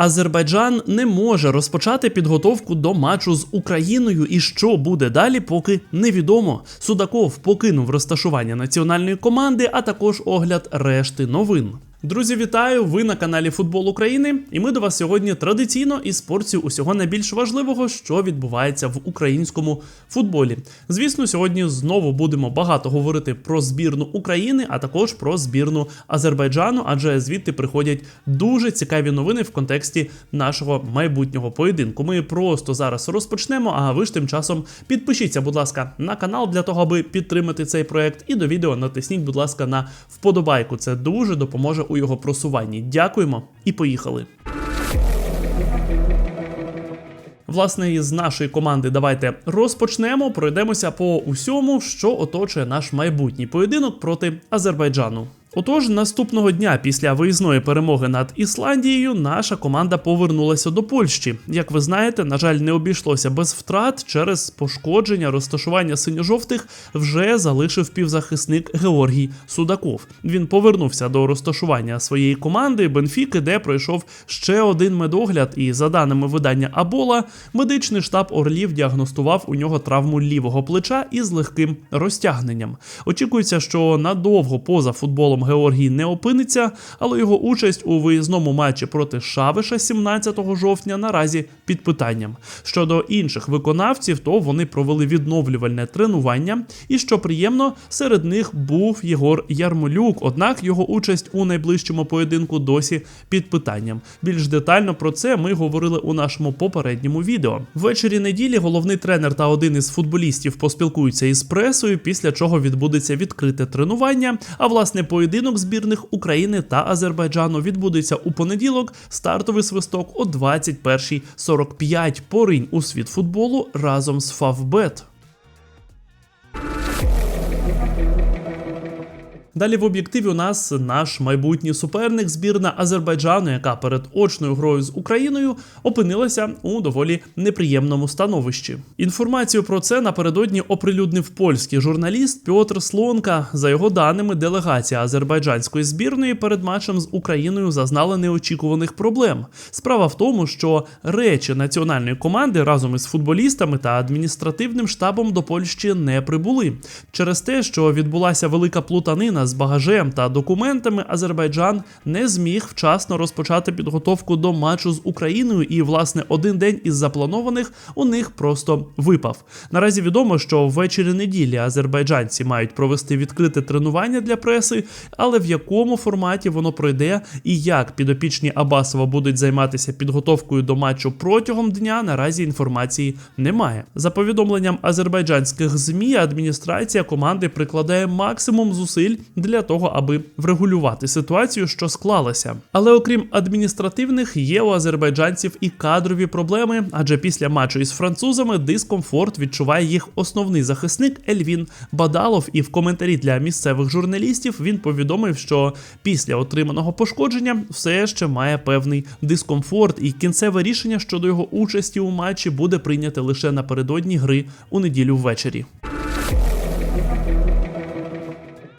Азербайджан не може розпочати підготовку до матчу з Україною, і що буде далі, поки невідомо. Судаков покинув розташування національної команди, а також огляд решти новин. Друзі, вітаю! Ви на каналі Футбол України, і ми до вас сьогодні традиційно із порцією усього найбільш важливого, що відбувається в українському футболі. Звісно, сьогодні знову будемо багато говорити про збірну України, а також про збірну Азербайджану, адже звідти приходять дуже цікаві новини в контексті нашого майбутнього поєдинку. Ми просто зараз розпочнемо. А ви ж тим часом підпишіться, будь ласка, на канал для того, аби підтримати цей проект. І до відео натисніть, будь ласка, на вподобайку. Це дуже допоможе у його просуванні. Дякуємо і поїхали. Власне, із нашої команди давайте розпочнемо. Пройдемося по усьому, що оточує наш майбутній поєдинок проти Азербайджану. Отож, наступного дня після виїзної перемоги над Ісландією наша команда повернулася до Польщі. Як ви знаєте, на жаль, не обійшлося без втрат через пошкодження розташування синьо-жовтих вже залишив півзахисник Георгій Судаков. Він повернувся до розташування своєї команди Бенфіки, де пройшов ще один медогляд. І за даними видання Абола, медичний штаб Орлів діагностував у нього травму лівого плеча із легким розтягненням. Очікується, що надовго поза футболом. Георгій не опиниться, але його участь у виїзному матчі проти Шавиша 17 жовтня наразі під питанням. Щодо інших виконавців, то вони провели відновлювальне тренування, і що приємно, серед них був Єгор Ярмолюк. Однак його участь у найближчому поєдинку досі під питанням. Більш детально про це ми говорили у нашому попередньому відео. Ввечері неділі головний тренер та один із футболістів поспілкуються із пресою, після чого відбудеться відкрите тренування. А власне поєдинок Поєдинок збірних України та Азербайджану відбудеться у понеділок. Стартовий свисток о 21.45. Поринь у світ футболу разом з Фавбет. Далі в об'єктиві у нас наш майбутній суперник, збірна Азербайджану, яка перед очною грою з Україною опинилася у доволі неприємному становищі. Інформацію про це напередодні оприлюднив польський журналіст Пьотр Слонка. За його даними, делегація азербайджанської збірної перед матчем з Україною зазнала неочікуваних проблем. Справа в тому, що речі національної команди разом із футболістами та адміністративним штабом до Польщі не прибули через те, що відбулася велика плутанина з багажем та документами Азербайджан не зміг вчасно розпочати підготовку до матчу з Україною, і власне один день із запланованих у них просто випав. Наразі відомо, що ввечері неділі азербайджанці мають провести відкрите тренування для преси, але в якому форматі воно пройде і як підопічні Абасова будуть займатися підготовкою до матчу протягом дня, наразі інформації немає. За повідомленням азербайджанських змі, адміністрація команди прикладає максимум зусиль для того, аби врегулювати ситуацію, що склалася. Але окрім адміністративних, є у азербайджанців і кадрові проблеми, адже після матчу із французами дискомфорт відчуває їх основний захисник Ельвін Бадалов. І в коментарі для місцевих журналістів він повідомив, що після отриманого пошкодження все ще має певний дискомфорт, і кінцеве рішення щодо його участі у матчі буде прийняте лише напередодні гри у неділю ввечері.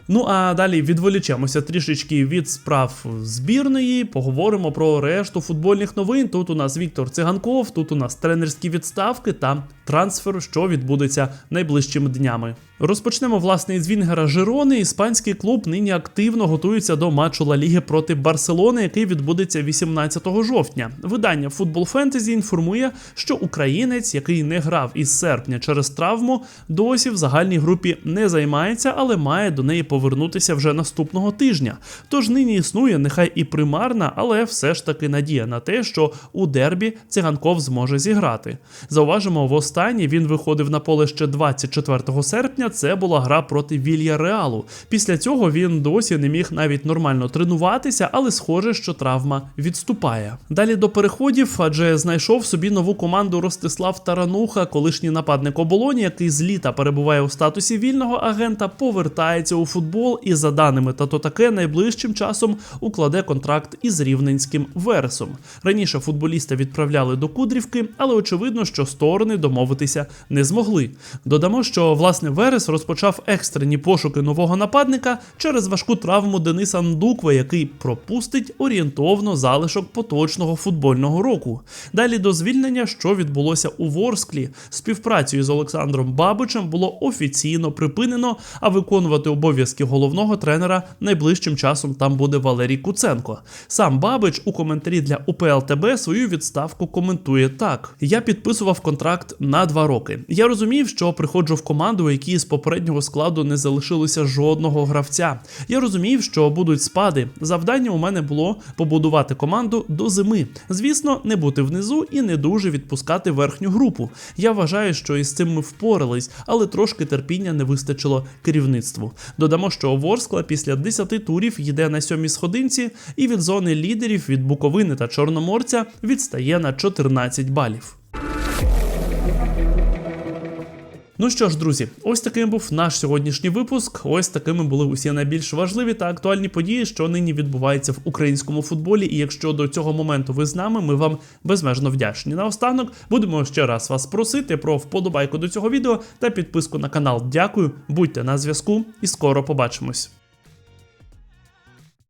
Ну а далі відволічемося трішечки від справ збірної. Поговоримо про решту футбольних новин. Тут у нас Віктор Циганков, тут у нас тренерські відставки та трансфер, що відбудеться найближчими днями. Розпочнемо власне із Вінгера Жирони. Іспанський клуб нині активно готується до матчу Ла Ліги проти Барселони, який відбудеться 18 жовтня. Видання Football Fantasy інформує, що українець, який не грав із серпня через травму, досі в загальній групі не займається, але має до неї повернутися вже наступного тижня. Тож нині існує нехай і примарна, але все ж таки надія на те, що у дербі циганков зможе зіграти. Зауважимо, востаннє він виходив на поле ще 24 серпня. Це була гра проти Вілья Реалу. Після цього він досі не міг навіть нормально тренуватися, але схоже, що травма відступає. Далі до переходів, адже знайшов собі нову команду Ростислав Тарануха, колишній нападник оболоні, який з літа перебуває у статусі вільного агента, повертається у футбол і за даними та то таке найближчим часом укладе контракт із рівненським Вересом. Раніше футболіста відправляли до Кудрівки, але очевидно, що сторони домовитися не змогли. Додамо, що власне Верес розпочав екстрені пошуки нового нападника через важку травму Дениса Ндуква, який пропустить орієнтовно залишок поточного футбольного року. Далі до звільнення, що відбулося у Ворсклі, співпрацю з Олександром Бабичем було офіційно припинено, а виконувати обов'язки головного тренера найближчим часом там буде Валерій Куценко. Сам Бабич у коментарі для УПЛТБ свою відставку коментує так: я підписував контракт на два роки. Я розумів, що приходжу в команду, у якій з попереднього складу не залишилося жодного гравця. Я розумів, що будуть спади. Завдання у мене було побудувати команду до зими. Звісно, не бути внизу і не дуже відпускати верхню групу. Я вважаю, що із цим ми впорались, але трошки терпіння не вистачило керівництву. Додамо, що Ворскла після 10 турів йде на сьомій сходинці, і від зони лідерів від Буковини та Чорноморця відстає на 14 балів. Ну що ж, друзі, ось таким був наш сьогоднішній випуск. Ось такими були усі найбільш важливі та актуальні події, що нині відбуваються в українському футболі. І якщо до цього моменту ви з нами, ми вам безмежно вдячні. Наостанок будемо ще раз вас просити про вподобайку до цього відео та підписку на канал. Дякую, будьте на зв'язку і скоро побачимось.